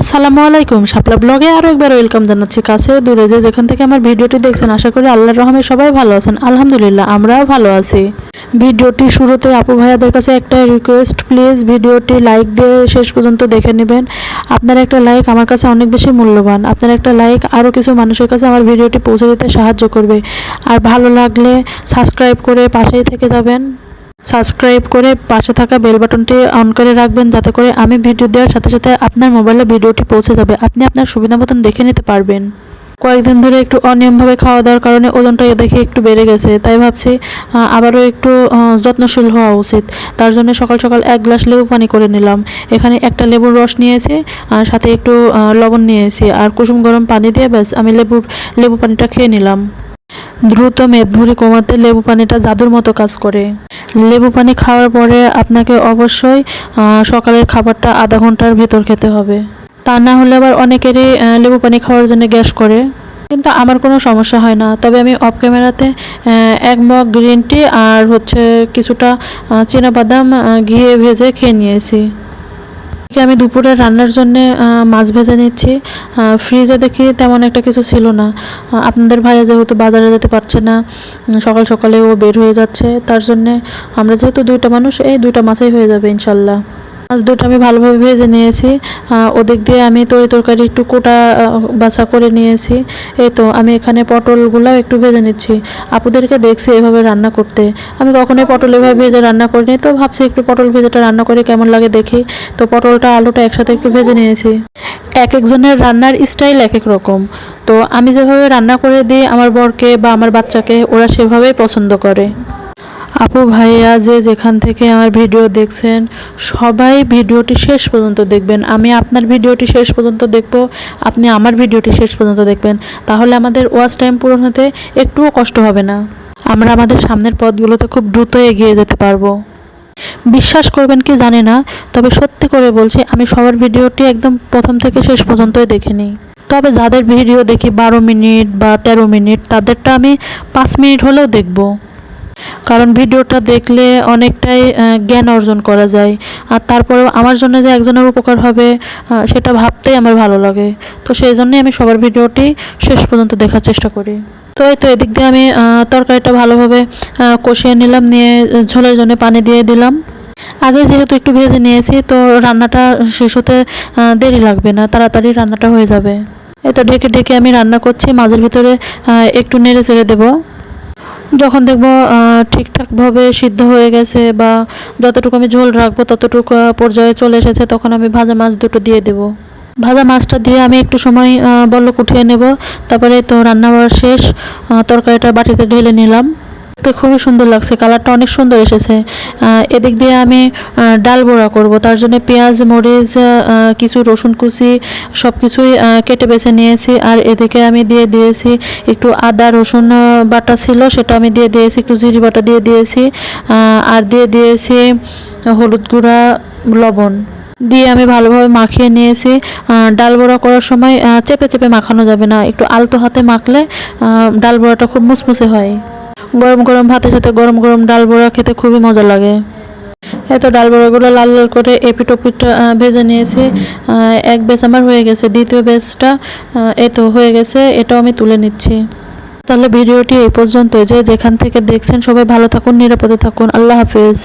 আসসালামু আলাইকুম। শাপলা ব্লগে আরও একবার ওয়েলকাম জানাচ্ছি কাছে দূরে যে যেখান থেকে আমার ভিডিওটি দেখছেন, আশা করি আল্লাহর রহমে সবাই ভালো আছেন। আলহামদুলিল্লাহ, আমরাও ভালো আছি। ভিডিওটি শুরুতে আপু ভাইয়াদের কাছে একটা রিকোয়েস্ট প্লিজ ভিডিওটি লাইক দিয়ে শেষ পর্যন্ত দেখে নেবেন। আপনার একটা লাইক আমার কাছে অনেক বেশি মূল্যবান। আপনার একটা লাইক আরও কিছু মানুষের কাছে আমার ভিডিওটি পৌঁছে দিতে সাহায্য করবে। আর ভালো লাগলে সাবস্ক্রাইব করে পাশেই থেকে যাবেন। সাবস্ক্রাইব করে পাশে থাকা বেল বাটনটি অন করে রাখবেন যাতে করে আমি ভিডিও দেওয়ার সাথে সাথে আপনার মোবাইলে ভিডিওটি পৌঁছে যাবে। আপনি আপনার সুবিধা মতন দেখে নিতে পারবেন। কয়েকদিন ধরে একটু অনিয়মভাবে খাওয়া দাওয়ার কারণে ওজনটা এ দেখে একটু বেড়ে গেছে। তাই ভাবছি আবারও একটু যত্নশীল হওয়া উচিত। তার জন্য সকাল সকাল এক গ্লাস লেবু পানি করে নিলাম। এখানে একটা লেবুর রস নিয়েছি আর সাথে একটু লবণ নিয়েছি আর কুসুম গরম পানি দিয়ে ব্যাস আমি লেবুর লেবু পানিটা খেয়ে নিলাম। দ্রুত মেদভুঁড়ি কমাতে লেবু পানিটা জাদুর মতো কাজ করে। লেবু পানি খাওয়ার পরে আপনাকে অবশ্যই সকালের খাবারটা আধা ঘণ্টার ভেতর খেতে হবে। তা না হলে আবার অনেকেরই লেবু পানি খাওয়ার জন্য গ্যাস করে। কিন্তু আমার কোনো সমস্যা হয় না। তবে আমি অফ ক্যামেরাতে এক মগ গ্রিন টি আর হচ্ছে কিছুটা বাদাম ঘিয়ে ভেজে খেয়ে নিয়েছি। এদিকে আমি দুপুরে রান্নার জন্য মাছ ভেজে নিচ্ছি। ফ্রিজে দেখি তেমন একটা কিছু ছিল না। আপনাদের ভাইয়া যেহেতু বাজারে যেতে পারছে না সকাল সকালে ও বের হয়ে যাচ্ছে, তার জন্যে আমরা যেহেতু দুইটা মানুষ, এই দুইটা মাছই হয়ে যাবে, ইনশাল্লাহ। মাছ দুটো আমি ভালোভাবে ভেজে নিয়েছি। ওদিক দিয়ে আমি তরি তরকারি একটু কোটা বাছা করে নিয়েছি। এই তো, আমি এখানে পটলগুলাও একটু ভেজে নিচ্ছি। আপুদেরকে দেখছি এভাবে রান্না করতে। আমি কখনোই পটল এভাবে ভেজে রান্না করিনি, তো ভাবছি একটু পটল ভেজেটা রান্না করে, কেমন লাগে দেখি। তো পটলটা, আলুটা একসাথে একটু ভেজে নিয়েছি। এক একজনের রান্নার স্টাইল এক এক রকম। তো আমি যেভাবে রান্না করে দিই, আমার বরকে বা আমার বাচ্চাকে, ওরা সেভাবেই পছন্দ করে। আপু ভাইয়া যে যেখান থেকে আমার ভিডিও দেখছেন, সবাই ভিডিওটি শেষ পর্যন্ত দেখবেন। আমি আপনার ভিডিওটি শেষ পর্যন্ত দেখব, আপনি আমার ভিডিওটি শেষ পর্যন্ত দেখবেন। তাহলে আমাদের ওয়াচ টাইম পূরণ হতে একটুও কষ্ট হবে না। আমরা আমাদের সামনের পথগুলোতে খুব দ্রুত এগিয়ে যেতে পারব। বিশ্বাস করবেন কি জানি না, তবে সত্যি করে বলছি, আমি সবার ভিডিওটি একদম প্রথম থেকে শেষ পর্যন্তই দেখে নিই তবে যাদের ভিডিও দেখি বারো মিনিট বা তেরো মিনিট, তাদেরটা আমি পাঁচ মিনিট হলেও দেখব। কারণ ভিডিওটা দেখলে অনেকটাই জ্ঞান অর্জন করা যায়। আর তারপরেও আমার জন্য যে একজনের উপকার হবে সেটা ভাবতেই আমার ভালো লাগে। তো সেই জন্যই আমি সবার ভিডিওটি শেষ পর্যন্ত দেখার চেষ্টা করি। তো এই তো এদিক দিয়ে আমি তরকারিটা ভালোভাবে কষিয়ে নিলাম, নিয়ে ঝোলের জন্য পানি দিয়ে দিলাম। আগে যেহেতু একটু ভেজে নিয়েছি, তো রান্নাটা শেষ হতে দেরি লাগবে না, তাড়াতাড়ি রান্নাটা হয়ে যাবে। এই তো ঢেকে ঢেকে আমি রান্না করছি, মাঝের ভিতরে একটু নেড়ে চেড়ে দেবো। যখন দেখব ঠিকঠাকভাবে সিদ্ধ হয়ে গেছে বা যতটুকু আমি ঝোল রাখব, ততটুকু পর্যায়ে চলে এসেছে, তখন আমি ভাজা মাছ দুটো দিয়ে দেব। ভাজা মাছটা দিয়ে আমি একটু সময় বল্লক উঠিয়ে নেব। তারপরে তো রান্না শেষ তরকারিটা বাটিতে ঢেলে নিলাম। তো খুবই সুন্দর লাগছে, কালারটা অনেক সুন্দর এসেছে। এদিক দিয়ে আমি ডাল বড়া করব, তার জন্য পেঁয়াজ, মরিচ কিছু রসুন কুচি সব কিছুই কেটে বেছে নিয়েছি। আর এদিকে আমি দিয়ে দিয়েছি একটু আদা, রসুন বাটা ছিল, সেটা আমি দিয়ে দিয়েছি, একটু জিরি বাটা দিয়ে দিয়েছি। আর দিয়ে দিয়েছি হলুদ গুঁড়া, লবণ। দিয়ে আমি ভালোভাবে মাখিয়ে নিয়েছি। ডাল বড়া করার সময় চেপে চেপে মাখানো যাবে না, একটু আলতো হাতে মাখলে ডাল বড়াটা খুব মুসমুসে হয়। গরম গরম ভাতের সাথে গরম গরম ডাল বড়া খেতে খুবই মজা লাগে। এত ডাল বড়াগুলো লাল লাল করে এপিট ওপিট ভেজে নিয়েছি। এক বেস আমার হয়ে গেছে, দ্বিতীয় বেসটা এ তো হয়ে গেছে, এটাও আমি তুলে নিচ্ছি। তাহলে ভিডিওটি এই পর্যন্ত যে যেখান থেকে দেখছেন সবাই ভালো থাকুন, নিরাপদে থাকুন। আল্লাহ হাফেজ।